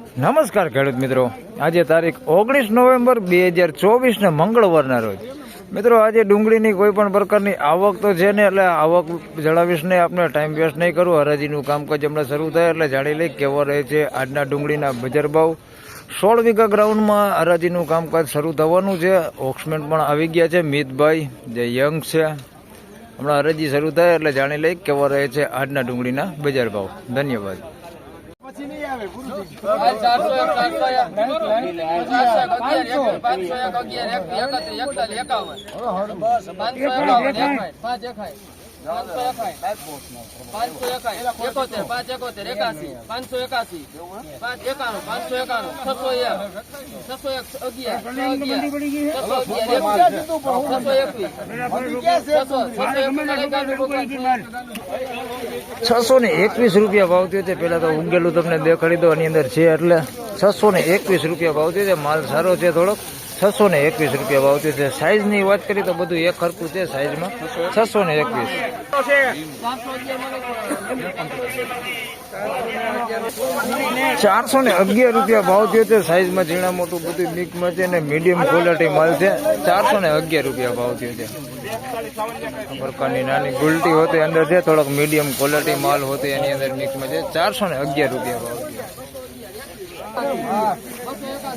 નમસ્કાર ખેડૂત મિત્રો. આજે તારીખ ઓગણીસ નવેમ્બર બે હજાર ચોવીસને મંગળવારના રોજ. મિત્રો, આજે ડુંગળીની કોઈ પણ પ્રકારની આવક તો છે ને, એટલે આવક જણાવીશ નહીં આપણે ટાઈમ વેસ્ટ નહીં કરું. હરાજીનું કામકાજ હમણાં શરૂ થાય એટલે જાણી લઈ કેવો રહે છે આજના ડુંગળીના બજાર ભાવ. સોળ વીઘા ગ્રાઉન્ડમાં હરાજીનું કામકાજ શરૂ થવાનું છે. ઓક્સમેન પણ આવી ગયા છે. મિતભાઈ, જે યંગ છે, હમણાં હરાજી શરૂ થાય એટલે જાણી લઈ કેવો રહે છે આજના ડુંગળીના બજાર ભાવ. ધન્યવાદ. ચારસો એક આવે ગુરુજી. ચારસો એક અગિયાર એક પાંચસો એકાવન. છસો ને એકવીસ રૂપિયા ભાવ થયો છે. પેલા તો ઊંઘેલું તમને દેખાડી દો, આની અંદર છે એટલે છસો ને એકવીસ રૂપિયા ભાવ થયો માલ સારો છે થોડોક. છસો ને એકવીસ રૂપિયા ભાવ છે. સાઈઝની વાત કરીએ તો બધું એક હરખું છે સાઈઝમાં. છસો ને એકવીસ. ચારસો ને અગિયાર રૂપિયા ભાવ થયો છે. સાઈઝમાં ઝીણા મોટું બધું મિક્સમાં છે ને મીડિયમ ક્વોલિટી માલ છે. ચારસો ને અગિયાર રૂપિયા ભાવ થયો છે. પ્રકારની નાની ગુલટી હોતી અંદર છે. થોડોક મીડિયમ ક્વોલિટી માલ હોતી એની અંદર મિક્સમાં છે. ચારસો ને અગિયાર રૂપિયા ભાવ થયો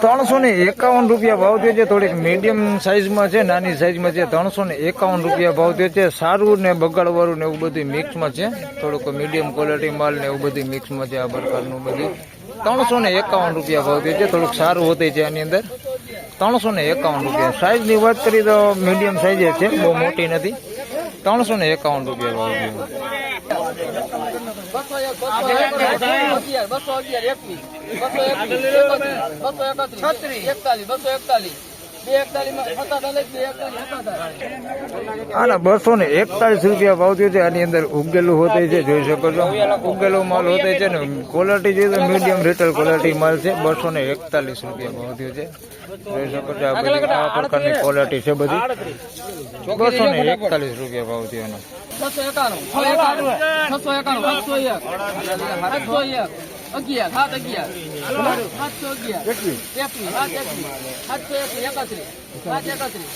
ત્રણસો ને એકાવન રૂપિયા ભાવ થયો છે. થોડીક મીડિયમ સાઈઝમાં છે, નાની સાઈઝમાં છે. ત્રણસો ને એકાવન રૂપિયા ભાવ થયો છે. સારું ને બગાડવાળું ને એવું બધું મિક્સમાં છે. થોડુંક મીડિયમ ક્વોલિટી માલ ને એવું બધું મિક્સમાં છે આ પ્રકારનું બધું ત્રણસો ને એકાવન રૂપિયા ભાવ થયો છે. થોડુંક સારું હોતી છે આની અંદર. ત્રણસો ને એકાવન રૂપિયા. સાઈઝની વાત કરીએ તો મીડિયમ સાઈઝ છે. બહુ મોટી નથી. ત્રણસો ને એકાવન રૂપિયા ભાવ થયો. બસો અગિયાર એકવીસ બસો એકવીસ બસો એકત્રીસ એકતાલીસ બસો આના બસો ને એકતાલીસ રૂપિયા ભાવ થયો છે. આની અંદર ઉગેલું હોતે છે જોઈ શકો છો. ઉગેલો માલ હોતે છે ને ક્વોલિટી જોઈએ તો મીડિયમ રિટેલ ક્વોલિટી માલ છે બસો ને એકતાલીસ રૂપિયા ભાવ થયો છે. જોઈ શકો છો આ બધી આ પ્રકારની ક્વોલિટી છે બધી. બસો ને એકતાલીસ રૂપિયા ભાવ થયો એનો. છસો એકાણું. છ એકાણું. છસો એકાણું. સાતસો એક. સાતસો એક. અગિયાર. સાત અગિયાર. સાતસો અગિયાર. એકવીસ સાત એકવીસ સાતસો એકવીસ એકત્રીસ. સાત એકત્રીસ.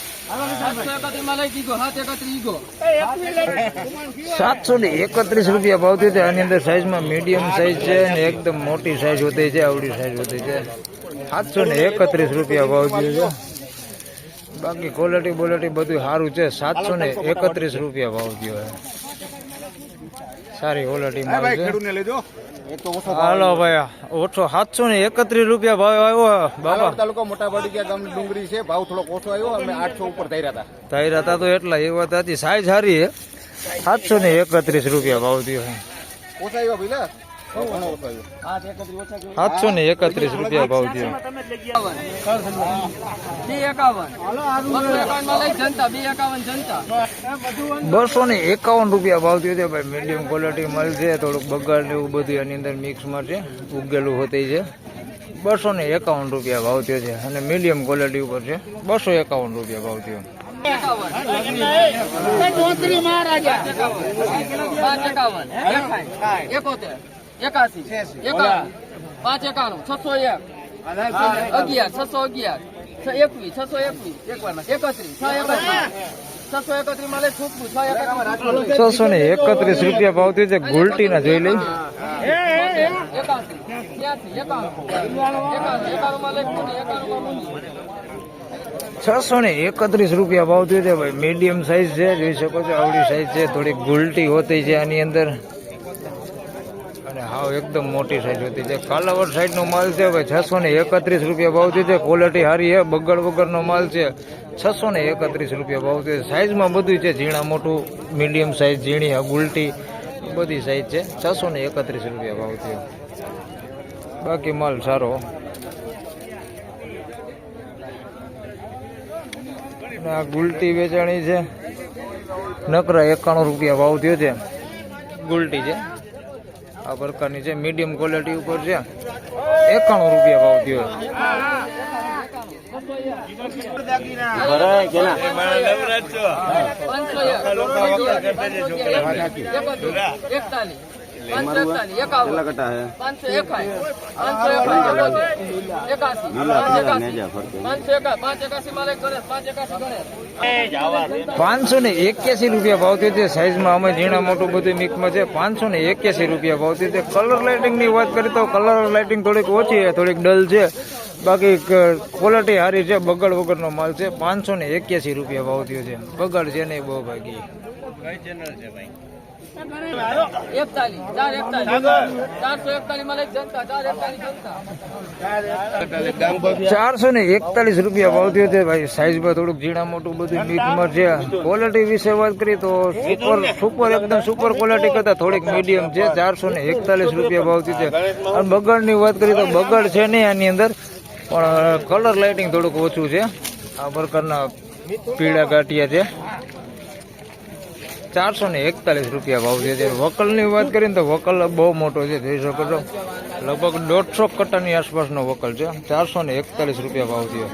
સાતસો ને એકત્રીસ રૂપિયા ભાવ થયો છે. આની અંદર સાઈઝમાં મીડિયમ સાઈઝ છે અને એકદમ મોટી સાઈઝ હોતી છે. આવડી સાઈઝ હોતી છે. સાતસો ને એકત્રીસ રૂપિયા ભાવ થયો છે. બાકી ક્વોલિટી બોલિટી બધું સારું છે. સાતસો ને એકત્રીસ રૂપિયા ભાવ થયો હે સારી ક્વોલિટી હાલો ભાઈ ઓછો સાતસો ને એકત્રીસ રૂપિયા ભાવ આવ્યો બાબા બાબા તાલુકો મોટા બડીયા ગામ ડુંગળી છે. ભાવ થોડો ઓછો આવ્યો અમે આઠસો ઉપર થઈ હતા. તાયરા હતા તો એટલા એ વાત હતી સાઈઝ સારી હે સાતસો ને એકત્રીસ રૂપિયા ભાવ થયો છે ઓછા આવ્યો ભાઈ સાતસો ને એકત્રીસ રૂપિયા ભાવ થયો. એકાવન. બસો ને એકાવન રૂપિયા ભાવ થયો છે ભાઈ. મીડિયમ ક્વોલિટી મળશે થોડુંક બગાડ ને એવું બધું એની અંદર મિક્સમાં છે ઉગેલું હોતી છે. બસો ને એકાવન રૂપિયા ભાવ થયો છે અને મીડિયમ ક્વોલિટી ઉપર છે. બસો એકાવન રૂપિયા ભાવ થયો. એકાવન. એકાવન. એકોતેર. એકાસી. એકાવન. પાંચ એકાણું. છસો એક. અગિયાર. છસો અગિયાર. એકવીસ. છસો એકવીસ. એકત્રીસ. છ છસો ને એકત્રીસ રૂપિયા ભાવ થયો છે. ગુલટીના જોઈ લઈ. છસો ને એકત્રીસ રૂપિયા ભાવ થયો છે. ભાઈ મીડિયમ સાઈઝ છે. જોઈ શકો છો. આવડી સાઈઝ છે. થોડીક ગુલટી હોતી છે આની અંદર. હાવ એકદમ મોટી સાઈઝ હતી. છે કાલાવડ સાઈડનો માલ છે ભાઈ, છસો ને એકત્રીસ રૂપિયા ભાવ છે. ક્વોલિટી સારી છે, બગડ વગરનો માલ છે, છસો ને એકત્રીસ રૂપિયા ભાવ છે. સાઈઝમાં બધું છે, ઝીણા મોટું મીડિયમ સાઈઝ ઝીણી ગુલટી બધી સાઈઝ છે. છસો ને એકત્રીસ રૂપિયા ભાવ છે. બાકી માલ સારો. આ ગુલટી વેચાણી છે. નકરા એકાણું રૂપિયા ભાવ થયો છે. ગુલટી છે. આ પ્રકારની છે મીડિયમ ક્વોલિટી ઉપર છે એકાણું રૂપિયા ભાવ થયો પાંચસો ને એક્યાસી રૂપિયા ભાવતી છે. સાઈઝમાં અમે ઝીણા મોટું બધું મિક્સમાં છે. પાંચસો ને એક્યાસી રૂપિયા ભાવતી છે. કલર લાઇટિંગની વાત કરીએ તો કલર લાઇટિંગ થોડીક ઓછી છે થોડીક ડલ છે. બાકી ક્વોલિટી સારી છે. બગડ વગરનો માલ છે. પાંચસો ને એક્યાસી રૂપિયા ભાવતી છે. બગડ છે નહીં બહુ ભાગી ચારસો ને એકતાલીસ રૂપિયા ભાવ થયો છે ભાઈ સાઈઝમાં થોડુંક ઝીણા મોટું બધું મિક્સમાં છે. ક્વોલિટી વિશે વાત કરીએ તો સુપર સુપર એકદમ સુપર ક્વોલિટી કરતા થોડીક મીડિયમ છે. ચારસો ને એકતાલીસ રૂપિયા ભાવ થયો છે. અને બગડની વાત કરીએ તો બગડ છે નહીં આની અંદર, પણ કલર લાઇટિંગ થોડુંક ઓછું છે. આ પ્રકારના પીળા ગાંઠિયા છે. ચારસો ને એકતાલીસ રૂપિયા ભાવ છે. વકલની વાત કરીએ તો વકલ બહુ મોટો છે, જોઈ શકો છો. લગભગ દોઢસો કટ્ટાની આસપાસનો વકલ છે. ચારસો ને એકતાલીસ રૂપિયા ભાવ થયો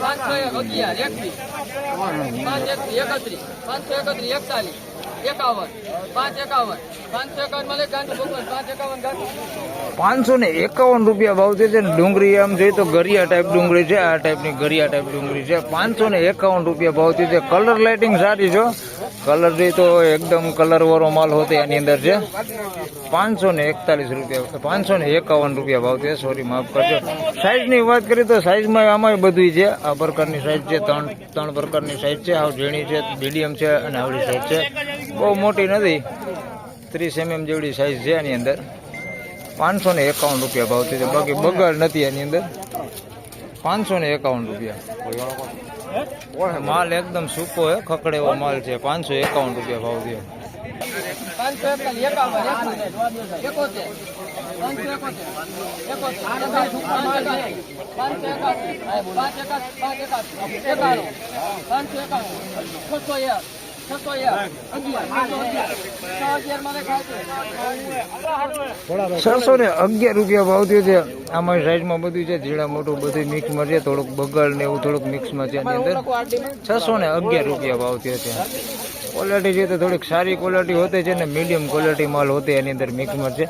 પાંચસો એકત્રીસ પાંચસો એકત્રીસ, એકતાલીસ. એકાવન. એકાવન. પાંચસો એકાવનમાં લઈ ભગવાન પાંચ એકાવન ગાંધી પાંચસો ને એકાવન રૂપિયા ભાવ છે ડુંગળી આમ જોઈએ તો ગરિયા ટાઈપ ડુંગળી છે, આ ટાઈપની ગરિયા ટાઈપ ડુંગળી છે. પાંચસો ને એકાવન રૂપિયા ભાવ છે કલર લાઇટિંગ સારી છે કલર તો એકદમ કલર વાળો માલ હોતો એની અંદર છે. પાંચસો ને એકતાલીસ રૂપિયા, પાંચસો ને એકાવન રૂપિયા ભાવ છે. સોરી માફ કરજો. સાઈઝની વાત કરીએ તો સાઈઝમાં આમાં બધું છે. આ પ્રકારની સાઈઝ છે, ત્રણ ત્રણ પ્રકારની સાઈઝ છે. હાવ ઝીણી છે મીડિયમ છે અને આવડી સાઈઝ છે. બહુ મોટી નથી. ત્રીસ એમએમ જેવડી સાઈઝ છે એની અંદર. પાંચસો ને એકાવન રૂપિયા ભાવ છે. બાકી બગાડ નથી એની અંદર. પાંચસો ને એકાવન રૂપિયા. માલ એકદમ સૂકો હે, ખકડે એવો માલ છે. પાંચસો એકાવન રૂપિયા ભાવ દે પાંચસો એકાવન છસો ને અગિયાર રૂપિયા ભાવ થયો છે. આમાં સાઈડમાં બધું છે જીડા મોટું બધું મિક્સમાં છે, થોડુંક બગાડ ને એવું થોડુંક મિક્સમાં છે એની અંદર. છસો ને અગિયાર રૂપિયા ભાવ થયો છે. ક્વોલિટી છે તો થોડીક સારી ક્વોલિટી હોતે છે ને મીડિયમ ક્વોલિટી માલ હોતે એની અંદર મિક્સમાં છે.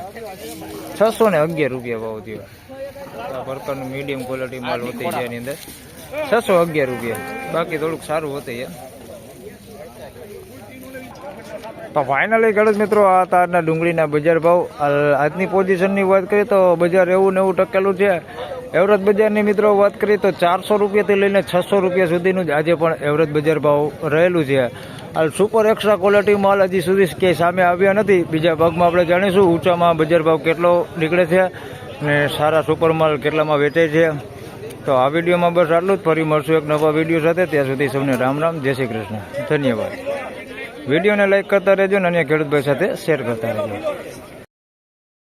છસો ને અગિયાર રૂપિયા ભાવ થયો. આ પ્રકારનું મીડિયમ ક્વોલિટી માલ હોતી છે એની અંદર. છસો અગિયાર રૂપિયા. બાકી થોડુંક સારું હોતે છે. તો ફાઇનલી ખેડૂત મિત્રો, આ તારના ડુંગળીના બજાર ભાવ આજની પોઝિશનની વાત કરીએ તો બજાર એવું ને એવું ટકેલું છે. એવરેજ બજારની મિત્રો વાત કરીએ તો ચારસો રૂપિયાથી લઈને છસો રૂપિયા સુધીનું જ આજે પણ એવરેજ બજાર ભાવ રહેલું છે. હાલ સુપર એક્સ્ટ્રા ક્વોલિટી માલ હજી સુધી ક્યાંય સામે આવ્યા નથી. બીજા ભાગમાં આપણે જાણીશું ઊંચામાં બજાર ભાવ કેટલો નીકળે છે ને સારા સુપર માલ કેટલામાં વેચાય છે. તો આ વિડીયોમાં બસ આટલું જ. ફરી મળશું એક નવા વીડિયો સાથે. ત્યાં સુધી સૌને રામ રામ. જય શ્રી કૃષ્ણ. ધન્યવાદ. વિડીયોને લાઈક કરતા રહેજો અને અન્ય ખેડૂતભાઈ સાથે શેર કરતા રહેજો.